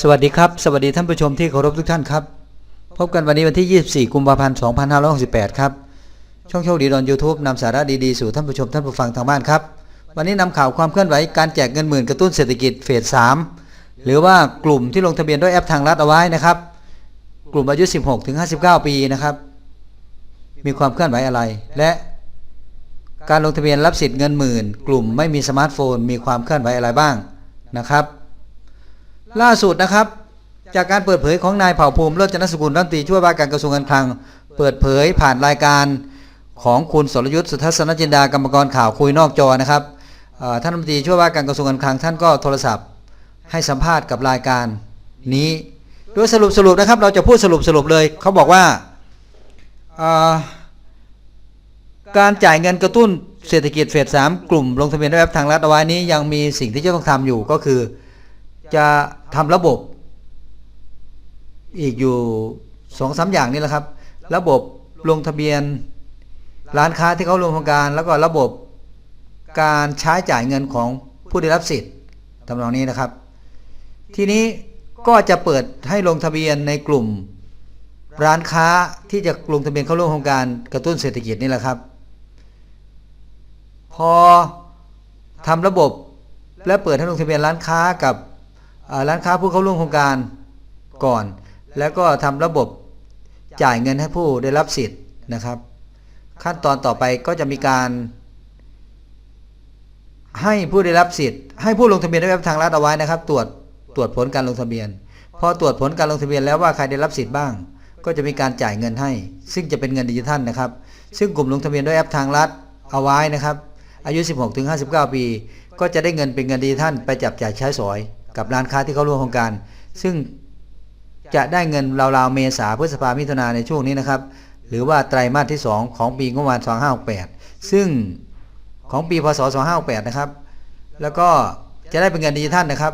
สวัสดีครับ สวัสดีท่านผู้ชมที่เคารพทุกท่านครับ พบกันวันนี้วันที่ 24 กุมภาพันธ์ 2568 ครับ ช่องโชคดีดอน YouTube นำสาระดีๆสู่ท่านผู้ชมท่านผู้ฟังทางบ้านครับ วันนี้นำข่าวความเคลื่อนไหวการแจกเงินหมื่นกระตุ้นเศรษฐกิจเฟส 3 หรือว่ากลุ่มที่ลงทะเบียนด้วยแอปทางรัฐเอาไว้นะครับ กลุ่มอายุ 16ถึง59 ปีนะครับ มีความเคลื่อนไหวอะไร และการลงทะเบียนรับสิทธิ์เงินหมื่น กลุ่มไม่มีสมาร์ทโฟน มีความเคลื่อนไหวอะไรบ้างนะครับ ล่าสุดนะครับ จากการเปิดเผยของนายเผ่าภูมิโรจนสกุลรัฐมนตรีช่วยว่าการกระทรวงการคลัง เปิดเผยผ่านรายการของคุณสรยุทธ์สุทัศนจินดากรรมกรข่าวคุยนอกจอนะครับท่านรัฐมนตรีช่วยว่าการกระทรวงการคลังท่านก็โทรศัพท์ ให้สัมภาษณ์กับรายการนี้โดยสรุปสรุปนะครับ เราจะพูดสรุปสรุปเลยเขาบอกว่าการจ่ายเงินกระตุ้นเศรษฐกิจเฟสสามกลุ่มลงทะเบียนด้วยแอปทางรัฐเอาไว้นี้ยังมีสิ่งที่จะต้องทำอยู่ก็คือ จะทำระบบ อีกอยู่สองสาอย่างนี่แหละครับ ระบบลงทะเบียน ร้านค้าที่เขาลงโครงการแล้วก็ระบบการใช้จ่ายเงินของผู้ได้รับสิทธิ์ทำนองนี้นะครับ ทีนี้ก็จะเปิดให้ลงทะเบียนในกลุ่ม ร้านค้าที่จะลงทะเบียนเข้าร่วมโครงการกระตุ้นเศรษฐกิจนี่แหละครับ พอทำระบบและเปิดให้ลงทะเบียนร้านค้ากับ ร้านค้าผู้เข้าร่วมโครงการก่อน แล้วก็ทำระบบจ่ายเงินให้ผู้ได้รับสิทธิ์นะครับ ขั้นตอนต่อไปก็จะมีการให้ผู้ได้รับสิทธิ์ให้ผู้ลงทะเบียนด้วยแอปทางรัฐเอาไว้นะครับ ตรวจตรวจผลการลงทะเบียน พอตรวจผลการลงทะเบียนแล้วว่าใครได้รับสิทธิ์บ้าง ก็จะมีการจ่ายเงินให้ ซึ่งจะเป็นเงินดิจิทัลนะครับ ซึ่งกลุ่มลงทะเบียนด้วยแอปทางรัฐเอาไว้นะครับ อายุ 16ถึง59 ปี ก็จะได้เงินเป็นเงินดิจิทัลไปจับจ่ายใช้สอย กับร้านค้าที่เข้าร่วมโครงการ ซึ่งจะได้เงินราวๆเมษาพฤษภามิถุนาในช่วงนี้นะครับ หรือว่าไตรมาสที่ 2 ของปีงบประมาณ 2568 ซึ่งของปีพศ 2568 นะครับ แล้วก็จะได้เป็นเงินดิจิทัลนะครับ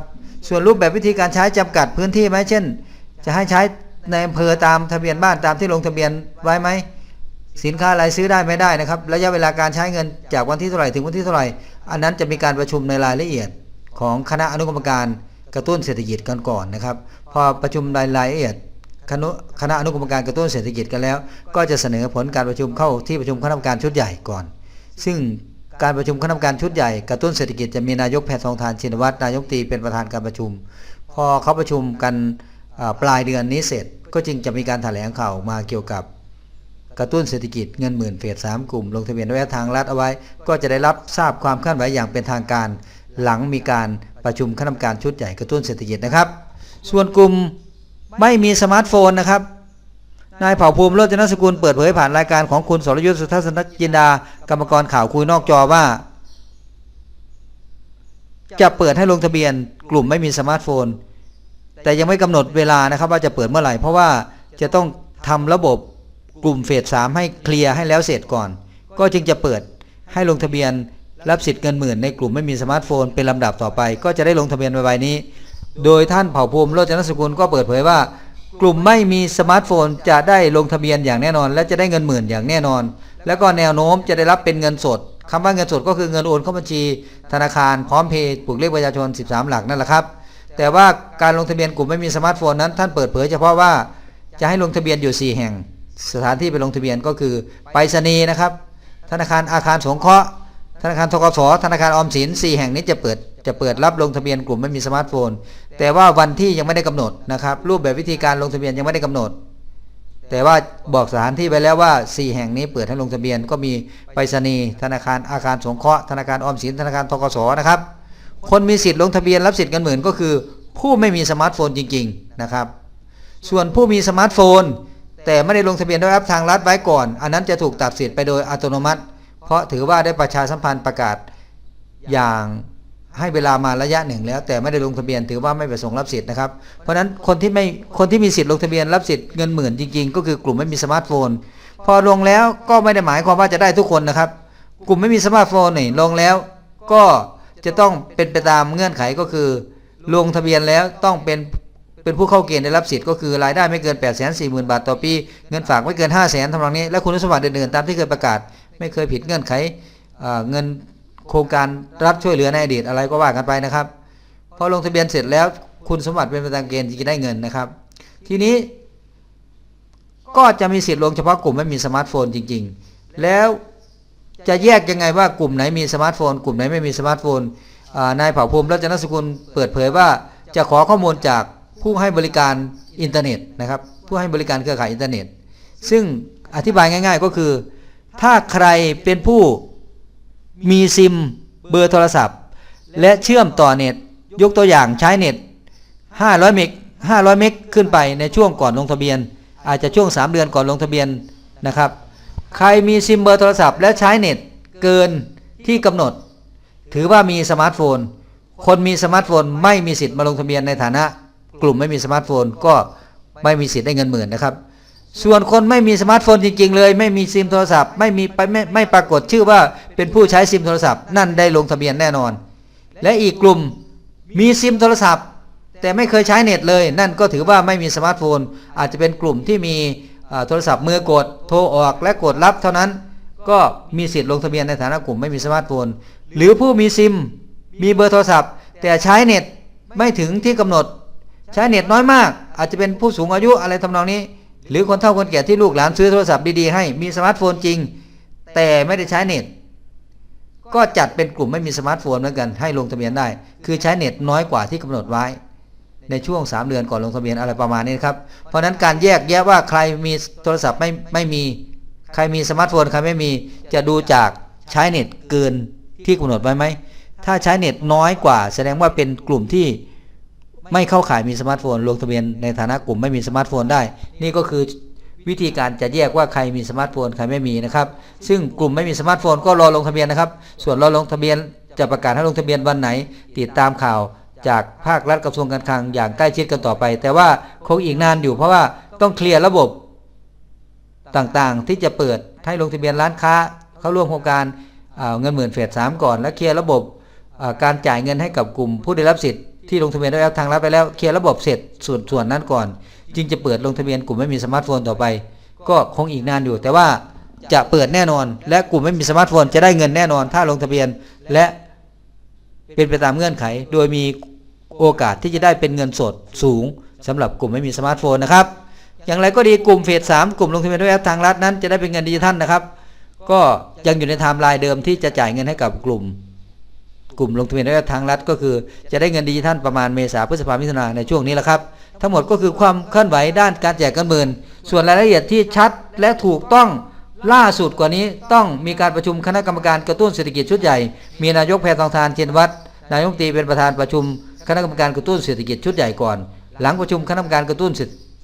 ส่วนรูปแบบวิธีการใช้จำกัดพื้นที่ไหมเช่น จะให้ใช้ในอำเภอตามทะเบียนบ้านตามที่ลงทะเบียนไว้ไหมสินค้าอะไรซื้อได้ไม่ได้นะครับ ระยะเวลาการใช้เงินจากวันที่เท่าไหร่ถึงวันที่เท่าไหร่ อันนั้นจะมีการประชุมในรายละเอียดของคณะอนุกรรมการ กระตุ้นเศรษฐกิจกันก่อนนะครับ พอประชุมรายละเอียดคณะอนุกรรมการกระตุ้นเศรษฐกิจกันแล้ว ก็จะเสนอผลการประชุมเข้าที่ประชุมคณะกรรมการชุดใหญ่ก่อน ซึ่งการประชุมคณะกรรมการชุดใหญ่กระตุ้นเศรษฐกิจจะมีนายกแพทองทานชินวัตรนายกตีเป็นประธานการประชุม พอเขาประชุมกันปลายเดือนนี้เสร็จ ก็จึงจะมีการแถลงข่าวออกมาเกี่ยวกับ กระตุ้นเศรษฐกิจเงินหมื่นเฟสสามกลุ่ม ลงทะเบียนด้วยทางรัฐเอาไว้ ก็จะได้รับทราบความเคลื่อนไหวอย่างเป็นทางการ หลังมีการ ประชุมคณะกรรมการชุดใหญ่กระตุ้นเศรษฐกิจนะครับ ส่วนกลุ่มไม่มีสมาร์ทโฟนนะครับนายเผ่าภูมิโรจนสกุลเปิดเผยผ่านรายการของคุณสรยุทธสุทัศนจินดากรรมกรข่าวคุยนอกจอว่า จะเปิดให้ลงทะเบียนกลุ่มไม่มีสมาร์ทโฟน แต่ยังไม่กำหนดเวลานะครับว่าจะเปิดเมื่อไหร่ เพราะว่าจะต้องทำระบบกลุ่มเฟสสามให้เคลียร์ให้แล้วเสร็จก่อน ก็จึงจะเปิดให้ลงทะเบียน รับสิทธิ์เงินหมื่นในกลุ่มไม่มีสมาร์ทโฟนเป็นลำดับต่อไป ก็จะได้ลงทะเบียนใบนี้ โดยท่านเผ่าภูมิโรจนสกุลก็เปิดเผยว่า กลุ่มไม่มีสมาร์ทโฟนจะได้ลงทะเบียนอย่างแน่นอน และจะได้เงินหมื่นอย่างแน่นอน แล้วก็แนวโน้มจะได้รับเป็นเงินสดคำว่าเงินสดก็คือเงินโอนเข้าบัญชี ธนาคารพร้อมเพย์ปลูกเลขประชาชน 13 หลักนั่นแหละครับ แต่ว่าการลงทะเบียนกลุ่มไม่มีสมาร์ทโฟนนั้น ท่านเปิดเผยเฉพาะว่าจะให้ลงทะเบียนอยู่ 4 แห่ง สถานที่ไปลงทะเบียนก็คือไปรษณีย์นะครับ ธนาคารอาคารสงเคราะห์ ธนาคารทกสธนาคารออมสิน4แห่งนี้จะเปิดจะเปิดรับลงทะเบียนกลุ่มไม่มีสมาร์ทโฟน แต่ว่าวันที่ยังไม่ได้กำหนดนะครับ รูปแบบวิธีการลงทะเบียนยังไม่ได้กำหนด แต่ว่าบอกสถานที่ไปแล้วว่า 4 แห่งนี้เปิดให้ลงทะเบียนก็มีไปรษณีย์ธนาคารอาคารสงเคราะห์ธนาคารออมสินธนาคารทกสนะครับ คนมีสิทธิ์ลงทะเบียนรับสิทธิ์เงินหมื่นก็คือ ผู้ไม่มีสมาร์ทโฟนจริง ๆนะครับ ส่วนผู้มีสมาร์ทโฟน แต่ไม่ได้ลงทะเบียนด้วยแอปทางรัฐไว้ก่อน อันนั้นจะถูกตัดสิทธิ์ไปโดยอัตโนมัติ เพราะถือว่าได้ประชาสัมพันธ์ประกาศอย่างให้เวลามาระยะหนึ่งแล้ว แต่ไม่ได้ลงทะเบียนถือว่าไม่ประสงค์รับสิทธิ์นะครับเพราะฉะนั้นคนที่ไม่คนที่มีสิทธิ์ลงทะเบียนรับสิทธิ์เงินหมื่นจริงๆ ก็คือกลุ่มไม่มีสมาร์ทโฟน พอลงแล้วก็ไม่ได้หมายความว่าจะได้ทุกคนนะครับ กลุ่มไม่มีสมาร์ทโฟนนี่ลงแล้วก็จะต้องเป็นไปตามเงื่อนไขก็คือ ลงทะเบียนแล้วต้องเป็นเป็นผู้เข้าเกณฑ์ได้รับสิทธิ์ก็คือรายได้ไม่เกิน8 4 0 0 0 0บาทต่อปี เงินฝากไม่เกิน5 0 0 0 0 0ทำนองนี้และคุณสมบัติอื่นๆตามที่เคยประกาศ ไม่เคยผิดเงื่อนไขเงินโครงการรัฐช่วยเหลือในอดีตอะไรก็ว่ากันไปนะครับพอลงทะเบียนเสร็จแล้วคุณสมบัติเป็นไปตามเกณฑ์จะได้เงินนะครับ ทีนี้ ก็จะมีสิทธิ์ลงเฉพาะกลุ่มไม่มีสมาร์ทโฟนจริง ๆ แล้วจะแยกยังไงว่ากลุ่มไหนมีสมาร์ทโฟน กลุ่มไหนไม่มีสมาร์ทโฟนนายเผ่าภูมิรัตนสกุลเปิดเผยว่าจะขอข้อมูลจากผู้ให้บริการอินเทอร์เน็ตนะครับผู้ให้บริการเครือข่ายอินเทอร์เน็ต ซึ่งอธิบายง่าย ๆ ก็คือ ถ้าใครเป็นผู้มีซิมเบอร์โทรศัพท์ และเชื่อมต่อเน็ต ยกตัวอย่างใช้เน็ต 500 เมก 500 เมกขึ้นไปในช่วงก่อนลงทะเบียน อาจจะช่วง 3 เดือนก่อนลงทะเบียนนะครับ ใครมีซิมเบอร์โทรศัพท์ และใช้เน็ตเกินที่กำหนด ถือว่ามีสมาร์ทโฟน คนมีสมาร์ทโฟนไม่มีสิทธิ์มาลงทะเบียนในฐานะ กลุ่มไม่มีสมาร์ทโฟนก็ไม่มีสิทธิ์ได้เงินหมื่นนะครับ ส่วนคนไม่มีสมาร์ทโฟนจริง ๆ เลย ไม่มีซิมโทรศัพท์ไม่มีไปไม่ไม่ปรากฏชื่อว่าเป็นผู้ใช้ซิมโทรศัพท์นั่นได้ลงทะเบียนแน่นอน และอีกกลุ่มมีซิมโทรศัพท์ แต่ไม่เคยใช้เน็ตเลย นั่นก็ถือว่าไม่มีสมาร์ทโฟน อาจจะเป็นกลุ่มที่มีโทรศัพท์มือกดโทรออกและกดรับเท่านั้น ก็มีสิทธิ์ลงทะเบียนในฐานะกลุ่มไม่มีสมาร์ทโฟน หรือผู้มีซิมมีเบอร์โทรศัพท์ แต่ใช้เน็ตไม่ถึงที่กำหนด ใช้เน็ตน้อยมาก อาจจะเป็นผู้สูงอายุอะไรทำนองนี้ หรือคนเฒ่าคนแก่ที่ลูกหลานซื้อโทรศัพท์ดีๆให้มีสมาร์ทโฟนจริง แต่ไม่ได้ใช้เน็ต ก็จัดเป็นกลุ่มไม่มีสมาร์ทโฟนเหมือนกัน ให้ลงทะเบียนได้ คือใช้เน็ตน้อยกว่าที่กำหนดไว้ ในช่วง 3 เดือนก่อนลงทะเบียนอะไรประมาณนี้ครับ เพราะฉะนั้นการแยกแยะว่าใครมีโทรศัพท์ไม่ไม่มีใครมีสมาร์ทโฟนใครไม่มีจะดูจากใช้เน็ตเกินที่กำหนดไว้ไหมถ้าใช้เน็ตน้อยกว่า แสดงว่าเป็นกลุ่มที่ ไม่เข้าข่ายมีสมาร์ทโฟนลงทะเบียนในฐานะกลุ่มไม่มีสมาร์ทโฟนได้ นี่ก็คือวิธีการจะแยกว่าใครมีสมาร์ทโฟนใครไม่มีนะครับ ซึ่งกลุ่มไม่มีสมาร์ทโฟนก็รอลงทะเบียนนะครับ ส่วนรอลงทะเบียนจะประกาศให้ลงทะเบียนวันไหน ติดตามข่าวจากภาครัฐกระทรวงการคลังอย่างใกล้ชิดกันต่อไป แต่ว่าคงอีกนานอยู่เพราะว่าต้องเคลียร์ระบบต่างๆ ที่จะเปิดให้ลงทะเบียนร้านค้า เข้าร่วมโครงการอ่าเงินหมื่นเฟสสามก่อน และเคลียร์ระบบาการจ่ายเงินให้กับกลุ่มผู้ได้รับสิทธิ์ ที่ลงทะเบียนได้รับทางรัฐไปแล้วเคลียร์ระบบเสร็จส่วนส่วนนั้นก่อน จึงจะเปิดลงทะเบียนกลุ่มไม่มีสมาร์ทโฟนต่อไป ก็คงอีกนานอยู่ แต่ว่าจะเปิดแน่นอน และกลุ่มไม่มีสมาร์ทโฟนจะได้เงินแน่นอน ถ้าลงทะเบียนและเป็นไปตามเงื่อนไข โดยมีโอกาสที่จะได้เป็นเงินสดสูงสำหรับกลุ่มไม่มีสมาร์ทโฟนนะครับ อย่างไรก็ดีกลุ่มเฟสสามกลุ่มลงทะเบียนด้วยแอปทางรัฐนั้นจะได้เป็นเงินดิจิทัลนะครับ ก็ยังอยู่ในไทม์ไลน์เดิมที่จะจ่ายเงินให้กับกลุ่ม กลุ่มลงทะเบียนด้วทางรัฐก็คือ จะได้เงินดิจิทัลประมาณเมษาพฤษภามิถุนาในช่วงนี้แหละครับ ทั้งหมดก็คือความเคลื่อนไหวด้านการแจกเงินหมื่น ส่วนรายละเอียดที่ชัดและถูกต้องล่าสุดกว่านี้ต้องมีการประชุมคณะกรรมการกระตุ้นเศรษฐกิจชุดใหญ่ มีนายกแพทองทานเชียนวัตรนายกตีเป็นประธานประชุมคณะกรรมการกระตุ้นเศรษฐกิจชุดใหญ่ก่อน หลังประชุมคณะกรรมการกระตุ้น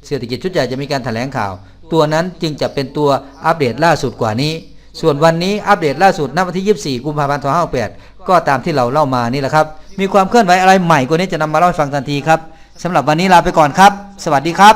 เศรษฐกิจชุดใหญ่จะมีการแถลงข่าว ตัวนั้นจึงจะเป็นตัวอัปเดตล่าสุดกว่านี้ ส่วนวันนี้อัปเดตล่าสุดณวันที่ 24 กุมภาพันธ์ 2568 ก็ตามที่เราเล่ามานี่แหละครับ มีความเคลื่อนไหวอะไรใหม่กว่านี้จะนำมาเล่าให้ฟังทันทีครับสำหรับวันนี้ลาไปก่อนครับ สวัสดีครับ